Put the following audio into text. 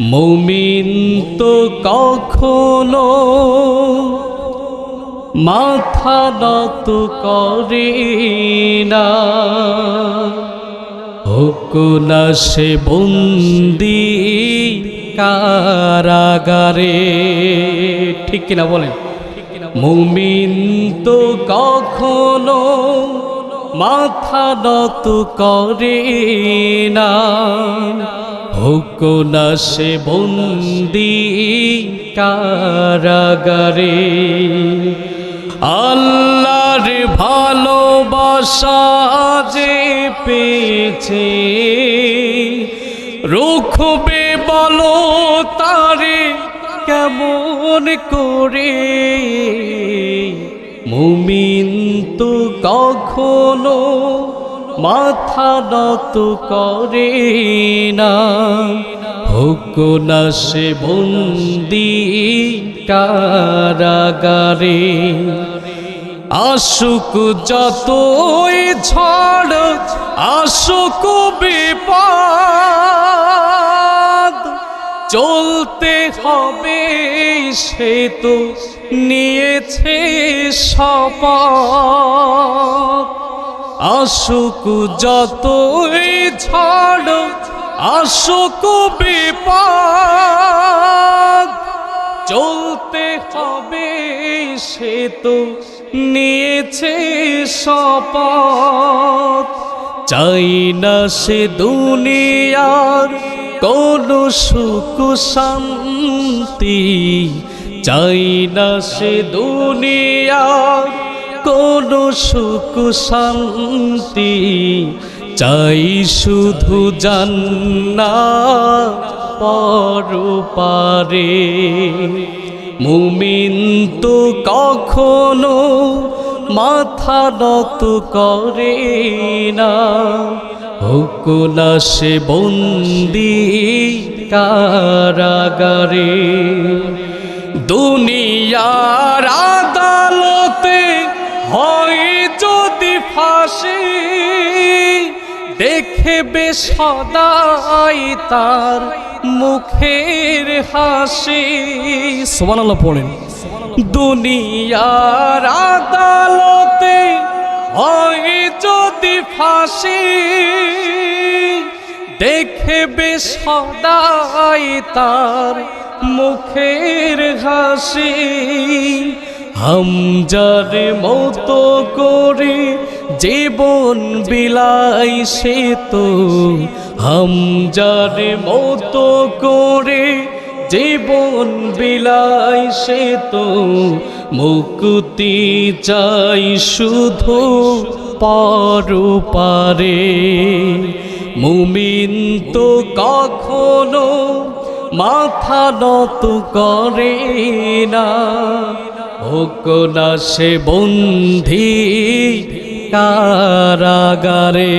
মুমিন তো কখনো মাথা নত করে না। না সে বন্দি কারাগারে। ঠিক কিনা বলেন? মুমিন তো কখনো মাথা নত করে না। হোক না সে বন্দি কারাগারে। আল্লাহর ভালোবাসা যে পেয়েছে, রুখবে বলো তারে কেমন করে? মুমিন তো কখনো মাথা নত করে না। হোক না সে বন্দি কারাগারে আশুক যতই ঝড় আশুক বিপদ চলতে হবে সে তো নিয়েছে শপথ। আশুক যতই ঝড় আশুক বিপদ। চলতে হবে সে তো নিয়েছে শপথ। চাই না সে দুনিয়ার কোন সুখ শান্তি। চাই না সে দুনিয়ার কোন সুখ শান্তি। চাই শুধু জান্না পর। মুমিন তো কখনো মাথা নত করে না। সে বন্দি কারাগারে, দুনিয়ার আদালতে হয় যদি ফাঁসি, দেখবে সদাই তার মুখের হাসি। সোমানাল্লাহ পড়েন। দুনিয়ার ফাঁসি দেখবে সদাই তার মুখের হাসি। হামজার মতো করে জীবন বিলাই সে তো। হামজার মতো করে জীবন বিলাই সে তো। মুক্তি চাই শুধু পর পারে মুমিন তো কখনো মাথা নত করে না। হোক না সে বন্ধি কারাগারে।